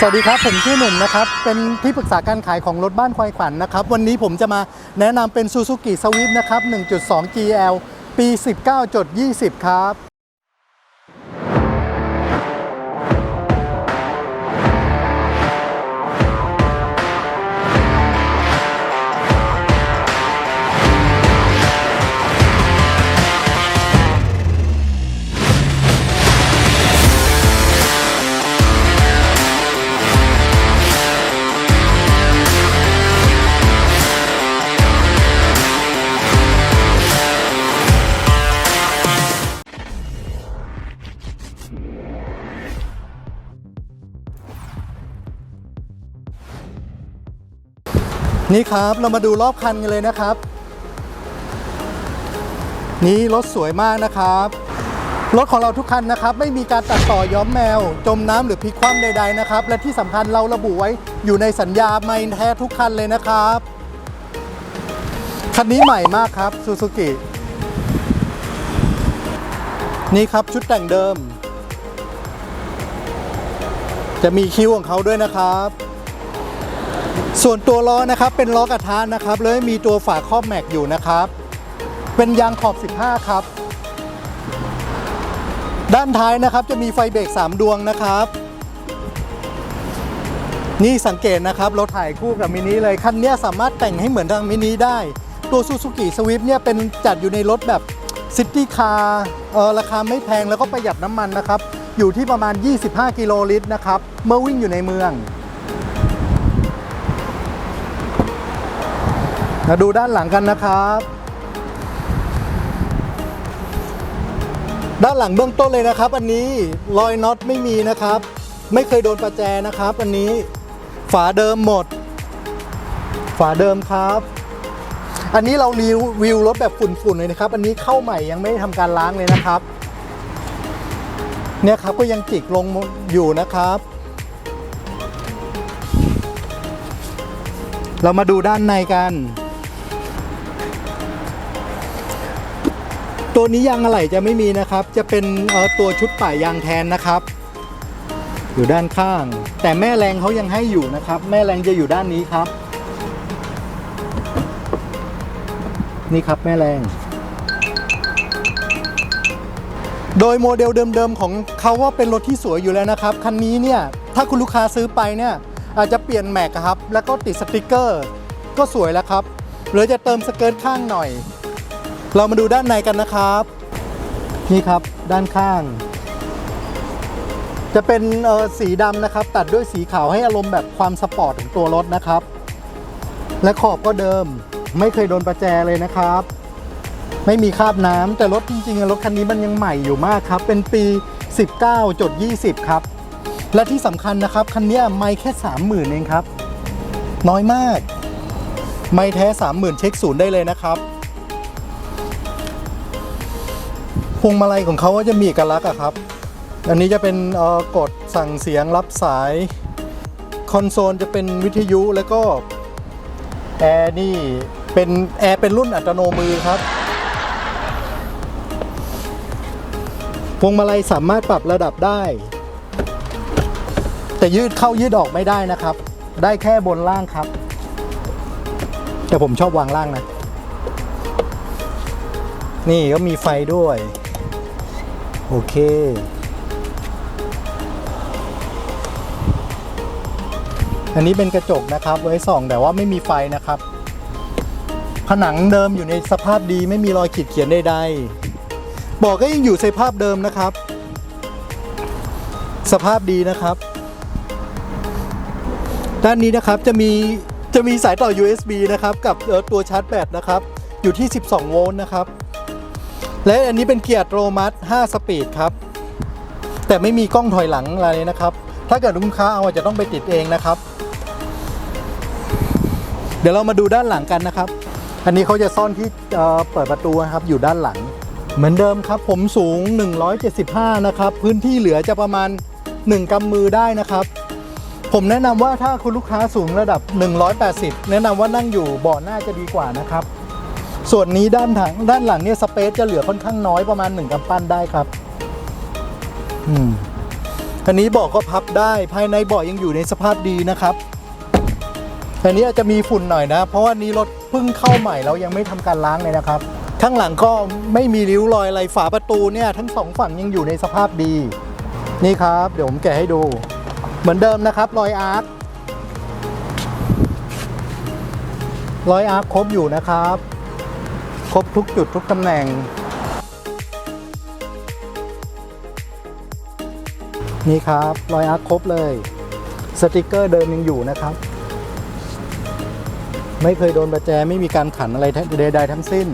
สวัสดีครับ ผมชื่อหนุ่มนะครับ เป็นที่ปรึกษาการขายของรถบ้านควายขวัญนะครับ วันนี้ผมจะมาแนะนำเป็น Suzuki Swift นะครับ 1.2 GL ปี 19.20 ครับ นี่ครับเรามาดูรอบคันกันเลยนะครับ นี่รถสวยมากนะครับ รถของเราทุกคันนะครับ ไม่มีการตัดต่อย้อมแมว จมน้ำหรือพลิกคว่ำใดๆนะครับ และที่สำคัญเราระบุไว้อยู่ในสัญญาไม่แท้ทุกคันเลยนะครับ คันนี้ใหม่มากครับซูซูกินี่ครับชุดแต่งเดิม จะมีคิ้วของเขาด้วยนะครับ ส่วนตัวล้อนะครับเป็นล้อกระทะนะครับแล้วมีตัวฝาครอบแม็กอยู่นะครับ เป็นยางขอบ 15 ครับ ด้านท้ายนะครับจะมีไฟเบรก 3 ดวงนะครับ นี่สังเกตนะครับเราถ่ายคู่กับมินิเลยคันนี้สามารถแต่งให้เหมือนทางมินิได้ ตัว Suzuki Swift เนี่ยเป็นจัดอยู่ในรถแบบซิตี้คาร์ราคาไม่แพงแล้วก็ประหยัดน้ำมันนะครับ อยู่ที่ประมาณ 25 กิโลลิตรนะครับ เมื่อวิ่งอยู่ในเมือง มาดูด้านหลังกันนะครับ ด้านหลังเบื้องต้นเลยนะครับ อันนี้รอยน็อตไม่มีนะครับ ไม่เคยโดนประแจนะครับ อันนี้ฝาเดิมหมด ฝาเดิมครับ อันนี้เรารีวิวรถแบบฝุ่นๆเลยนะครับ อันนี้เข้าใหม่ยังไม่ได้ทำการล้างเลยนะครับ เนี่ยครับก็ยังจิกลงอยู่นะครับเรามาดูด้านในกัน ตัวนี้ยางอะไหล่จะไม่มีนะครับ จะเป็นตัวชุดป่ายางแทนนะครับ อยู่ด้านข้าง แต่แม่แรงเขายังให้อยู่นะครับ แม่แรงจะอยู่ด้านนี้ครับ นี่ครับแม่แรง โดยโมเดลเดิมๆของเขาว่าเป็นรถที่สวยอยู่แล้วนะครับคันนี้เนี่ยถ้าคุณลูกค้าซื้อไปเนี่ยอาจจะเปลี่ยนแม็กครับ แล้วก็ติดสติกเกอร์ ก็สวยแล้วครับหรือจะเติมสเกิร์ตข้างหน่อย เรามาดูด้านในกันนะครับ นี่ครับด้านข้าง จะเป็นสีดำนะครับ ตัดด้วยสีขาวให้อารมณ์แบบความสปอร์ตของตัวรถนะครับ และขอบก็เดิมไม่เคยโดนประแจเลยนะครับ ไม่มีคราบน้ำแต่รถจริงๆรถคันนี้มันยังใหม่อยู่มากครับ เป็นปี 19.20 ครับ และที่สำคัญนะครับ คันนี้ไม่แค่ 30,000เองครับ น้อยมาก ไม่แท้ 30,000 เช็คศูนย์ได้เลยนะครับ พวงมาลัยของเขาก็จะมีเอกลักษณ์อะครับ อันนี้จะเป็นกดสั่งเสียงรับสาย คอนโซลจะเป็นวิทยุแล้วก็แอร์นี่เป็นแอร์เป็นรุ่นอัตโนมือครับ พวงมาลัยสามารถปรับระดับได้ แต่ยืดเข้ายืดออกไม่ได้นะครับ ได้แค่บนล่างครับ แต่ผมชอบวางล่างนะ นี่ก็มีไฟด้วย โอเค อันนี้เป็นกระจกนะครับ ไว้ส่องแต่ว่าไม่มีไฟนะครับ ผนังเดิมอยู่ในสภาพดีไม่มีรอยขีดเขียนใดๆบอกก็ยังอยู่ในสภาพเดิมนะครับ สภาพดีนะครับ ด้านนี้นะครับจะมีจะมีสายต่อ USB นะครับ กับตัวชาร์จแบตนะครับ อยู่ที่ 12 โวลต์นะครับ และอันนี้เป็นเกียร์โนมัต5สปีดครับ แต่ไม่มีกล้องถอยหลังอะไรนะครับ ถ้าเกิดลูกค้าเอาจะต้องไปติดเองนะครับ เดี๋ยวเรามาดูด้านหลังกันนะครับ อันนี้เขาจะซ่อนที่เเปิดประตูนะครับอยู่ด้านหลัง เหมือนเดิมครับ ผมสูง 175 นะครับ พื้นที่เหลือจะประมาณ 1กำมือได้นะครับผมแนะนำว่าถ้าคุณลูกค้าสูงระดับ 180 แนะนำว่านั่งอยู่เบาะหน้าจะดีกว่านะครับ ส่วนนี้ด้านถังด้านหลังเนี่ยสเปซจะเหลือค่อนข้างน้อยประมาณ1กำปั้นได้ครับ อืมอันนี้เบาะก็พับได้ภายในเบาะยังอยู่ในสภาพดีนะครับอันนี้อาจจะมีฝุ่นหน่อยนะ เพราะว่านี้รถเพิ่งเข้าใหม่แล้วยังไม่ทำการล้างเลยนะครับข้างหลังก็ไม่มีริ้วรอยอะไรฝาประตูเนี่ยทั้งสองฝั่งยังอยู่ในสภาพดี นี่ครับ เดี๋ยวผมแกะให้ดู เหมือนเดิมนะครับรอยอาร์ครอยอาร์คครบอยู่นะครับ ครบทุกจุดทุกตำแหน่ง นี่ครับรอยอาร์คครบเลย สติกเกอร์เดิมยังอยู่นะครับ ไม่เคยโดนประแจไม่มีการขันอะไรใดๆทั้งสิ้น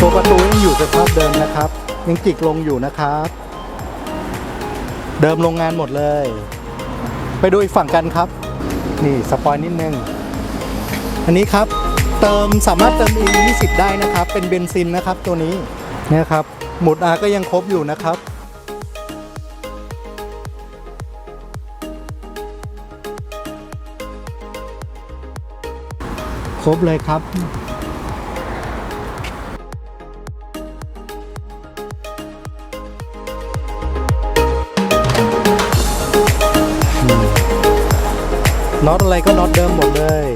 ตัวประตูยังอยู่สภาพเดิมนะครับ ยังจิกลงอยู่นะครับ เดิมโรงงานหมดเลย ไปดูอีกฝั่งกันครับ นี่สปอยนิดนึง อันนี้ครับเติมสามารถเติม e 20 ได้นะครับ เป็นเบนซินนะครับตัวนี้เนี่ยครับหมุดอาก็ยังครบอยู่นะครับครบเลยครับ น็อตอะไรก็น็อตเดิมหมดเลย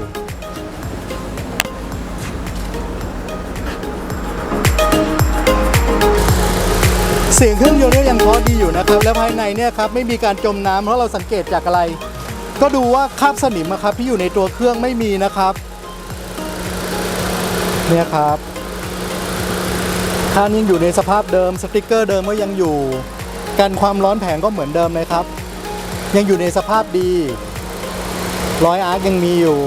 เสียงเครื่องยนต์ก็ยังเพอดีอยู่นะครับ และภายในเนี่ยครับไม่มีการจมน้ำเพราะเราสังเกตจากอะไร ก็ดูว่าคราบสนิมอะครับที่อยู่ในตัวเครื่องไม่มีนะครับ เนี่ยครับคานยังอยู่ในสภาพเดิมสติกเกอร์เดิมก็ยังอยู่กันความร้อนแผงก็เหมือนเดิมเลยครับ ยังอยู่ในสภาพดีรอยอาร์คยังมีอยู่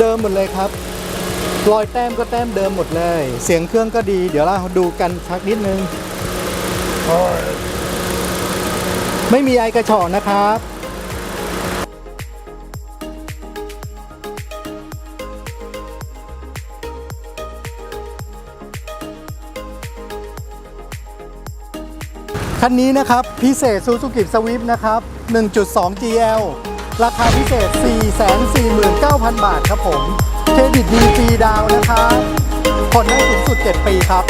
เดิมๆหมดเลยครับรอยแต้มก็แต้มเดิมหมดเลย เสียงเครื่องก็ดี เดี๋ยวเราดูกันชักนิดนึง ไม่มีไอกระชอนะครับ คันนี้นะครับ พิเศษ Suzuki Swift นะครับ 1.2 GL ราคาพิเศษ 449,000 บาทครับผม เครดิตดีฟรีดาวนะครับผ่อนได้สูงสุด 7 ปีครับ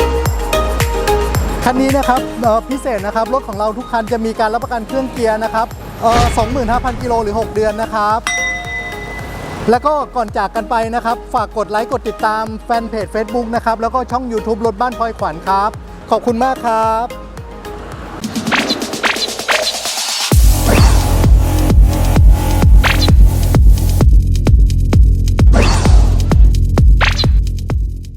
คันนี้นะครับเอ่อพิเศษนะครับ รถของเราทุกคันจะมีการรับประกันเครื่องเกียร์นะครับเอ่อ25,000 กิโลหรือ 6 เดือนนะครับ แล้วก็ก่อนจากกันไปนะครับ ฝากกดไลค์กดติดตามแฟนเพจ Facebook นะครับ แล้วก็ช่อง YouTube รถบ้านพลอยขวัญครับ ขอบคุณมากครับ